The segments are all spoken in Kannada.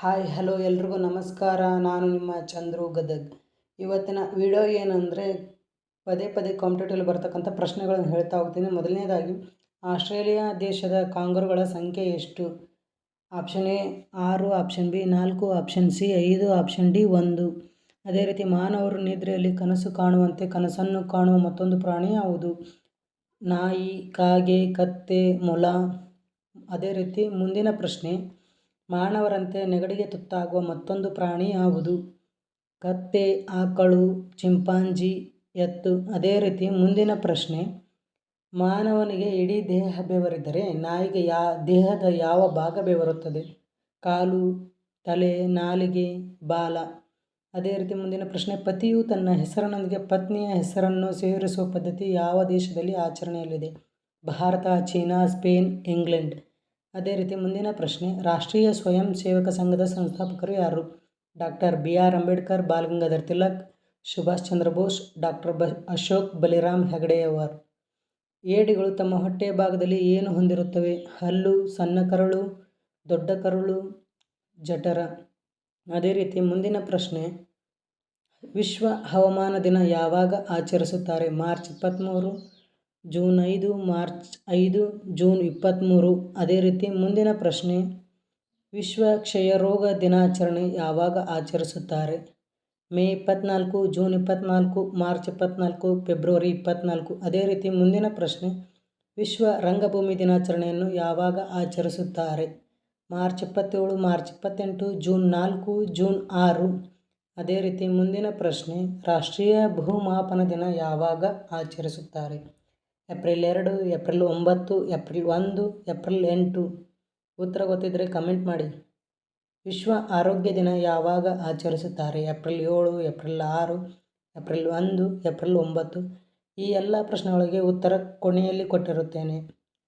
ಹಾಯ್, ಹಲೋ ಎಲ್ರಿಗೂ ನಮಸ್ಕಾರ. ನಾನು ನಿಮ್ಮ ಚಂದ್ರು ಗದಗ್. ಇವತ್ತಿನ ವಿಡಿಯೋ ಏನಂದರೆ, ಪದೇ ಪದೇ ಕಾಂಪಿಟೇಟಿವ್ ಬರ್ತಕ್ಕಂಥ ಪ್ರಶ್ನೆಗಳನ್ನು ಹೇಳ್ತಾ ಹೋಗ್ತೀನಿ. ಮೊದಲನೇದಾಗಿ, ಆಸ್ಟ್ರೇಲಿಯಾ ದೇಶದ ಕಾಂಗರುಗಳ ಸಂಖ್ಯೆ ಎಷ್ಟು? ಆಪ್ಷನ್ ಎ ಆರು. ಆಪ್ಷನ್ ಬಿ ನಾಲ್ಕು. ಆಪ್ಷನ್ ಸಿ ಐದು. ಆಪ್ಷನ್ ಡಿ ಒಂದು. ಅದೇ ರೀತಿ ಮಾನವರು ನಿದ್ರೆಯಲ್ಲಿ ಕನಸು ಕಾಣುವಂತೆ ಕನಸನ್ನು ಕಾಣುವ ಮತ್ತೊಂದು ಪ್ರಾಣಿ ಯಾವುದು? ನಾಯಿ, ಕಾಗೆ, ಕತ್ತೆ, ಮೊಲ. ಅದೇ ರೀತಿ ಮುಂದಿನ ಪ್ರಶ್ನೆ ಮಾನವರಂತೆ ನೆಗಡಿಗೆ ತುತ್ತಾಗುವ ಮತ್ತೊಂದು ಪ್ರಾಣಿ ಯಾವುದು? ಕತ್ತೆ, ಆಕಳು, ಚಿಂಪಾಂಜಿ, ಎತ್ತು. ಅದೇ ರೀತಿ ಮುಂದಿನ ಪ್ರಶ್ನೆ. ಮಾನವನಿಗೆ ಇಡೀ ದೇಹ ಬೆವರಿದರೆ ನಾಯಿಗೆ ಯಾ, ದೇಹದ ಯಾವ ಭಾಗ ಬೆವರುತ್ತದೆ? ಕಾಲು, ತಲೆ, ನಾಲಿಗೆ, ಬಾಲ. ಅದೇ ರೀತಿ ಮುಂದಿನ ಪ್ರಶ್ನೆ. ಪತಿಯು ತನ್ನ ಹೆಸರಿನೊಂದಿಗೆ ಪತ್ನಿಯ ಹೆಸರನ್ನು ಸೇರಿಸುವ ಪದ್ಧತಿ ಯಾವ ದೇಶದಲ್ಲಿ ಆಚರಣೆಯಲ್ಲಿದೆ? Bharat, China, Spain, England. ಅದೇ ರೀತಿ ಮುಂದಿನ ಪ್ರಶ್ನೆ, ರಾಷ್ಟ್ರೀಯ ಸ್ವಯಂ ಸೇವಕ ಸಂಘದ ಸಂಸ್ಥಾಪಕರು ಯಾರು? Doctor B R Ambedkar Balagangadhar Tilak, Subhash Chandra Bose, doctor ಬ ಅಶೋಕ್ ಬಲಿರಾಮ್ ಹೆಗಡೆಯವರ್. ಏಡಿಗಳು ತಮ್ಮ ಹೊಟ್ಟೆಯ ಭಾಗದಲ್ಲಿ ಏನು ಹೊಂದಿರುತ್ತವೆ? ಹಲ್ಲು, ಸಣ್ಣ ಕರಳು, ದೊಡ್ಡ ಕರುಳು, ಜಠರ. ಅದೇ ರೀತಿ ಮುಂದಿನ ಪ್ರಶ್ನೆ, ವಿಶ್ವ ಹವಾಮಾನ ದಿನ ಯಾವಾಗ ಆಚರಿಸುತ್ತಾರೆ? ಮಾರ್ಚ್ ಇಪ್ಪತ್ತ್ಮೂರು ಜೂನ್ ಐದು, ಮಾರ್ಚ್ ಐದು, ಜೂನ್ ಇಪ್ಪತ್ತ್ಮೂರು ಅದೇ ರೀತಿ ಮುಂದಿನ ಪ್ರಶ್ನೆ ವಿಶ್ವ ಕ್ಷಯರೋಗ ದಿನಾಚರಣೆ ಯಾವಾಗ ಆಚರಿಸುತ್ತಾರೆ? ಮೇ ಇಪ್ಪತ್ತ್ನಾಲ್ಕು ಜೂನ್ ಇಪ್ಪತ್ತ್ನಾಲ್ಕು ಮಾರ್ಚ್ ಇಪ್ಪತ್ತ್ನಾಲ್ಕು ಫೆಬ್ರವರಿ ಇಪ್ಪತ್ತ್ನಾಲ್ಕು ಅದೇ ರೀತಿ ಮುಂದಿನ ಪ್ರಶ್ನೆ, ವಿಶ್ವ ರಂಗಭೂಮಿ ದಿನಾಚರಣೆಯನ್ನು ಯಾವಾಗ ಆಚರಿಸುತ್ತಾರೆ? ಮಾರ್ಚ್ ಇಪ್ಪತ್ತೇಳು, ಮಾರ್ಚ್ ಇಪ್ಪತ್ತೆಂಟು, ಜೂನ್ ನಾಲ್ಕು, ಜೂನ್ ಆರು. ಅದೇ ರೀತಿ ಮುಂದಿನ ಪ್ರಶ್ನೆ, ರಾಷ್ಟ್ರೀಯ ಭೂಮಾಪನ ದಿನ ಯಾವಾಗ ಆಚರಿಸುತ್ತಾರೆ? ಏಪ್ರಿಲ್ ಎರಡು, ಏಪ್ರಿಲ್ ಒಂಬತ್ತು, ಏಪ್ರಿಲ್ ಒಂದು, ಏಪ್ರಿಲ್ ಎಂಟು. ಉತ್ತರ ಗೊತ್ತಿದ್ದರೆ ಕಮೆಂಟ್ ಮಾಡಿ. ವಿಶ್ವ ಆರೋಗ್ಯ ದಿನ ಯಾವಾಗ ಆಚರಿಸುತ್ತಾರೆ? ಏಪ್ರಿಲ್ ಏಳು, ಏಪ್ರಿಲ್ ಆರು, ಏಪ್ರಿಲ್ ಒಂದು, ಏಪ್ರಿಲ್ ಒಂಬತ್ತು. ಈ ಎಲ್ಲ ಪ್ರಶ್ನೆಗಳಿಗೆ ಉತ್ತರ ಕೊನೆಯಲ್ಲಿ ಕೊಟ್ಟಿರುತ್ತೇನೆ.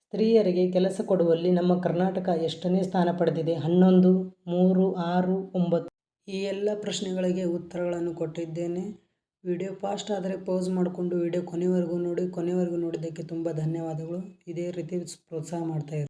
ಸ್ತ್ರೀಯರಿಗೆ ಕೆಲಸ ಕೊಡುವಲ್ಲಿ ನಮ್ಮ ಕರ್ನಾಟಕ ಎಷ್ಟನೇ ಸ್ಥಾನ ಪಡೆದಿದೆ? ಹನ್ನೊಂದು, ಮೂರು, ಆರು, ಒಂಬತ್ತು. ಈ ಎಲ್ಲ ಪ್ರಶ್ನೆಗಳಿಗೆ ಉತ್ತರಗಳನ್ನು ಕೊಟ್ಟಿದ್ದೇನೆ. ವಿಡಿಯೋ ಫಾಸ್ಟ್ ಆದರೆ ಪೌಸ್ ಮಾಡಿಕೊಂಡು ವಿಡಿಯೋ ಕೊನೆವರೆಗೂ ನೋಡಿ, ಕೊನೆವರೆಗೂ ನೋಡಿದ್ದಕ್ಕೆ ತುಂಬ ಧನ್ಯವಾದಗಳು. ಇದೇ ರೀತಿ ಪ್ರೋತ್ಸಾಹ ಮಾಡ್ತಾಯಿರಿ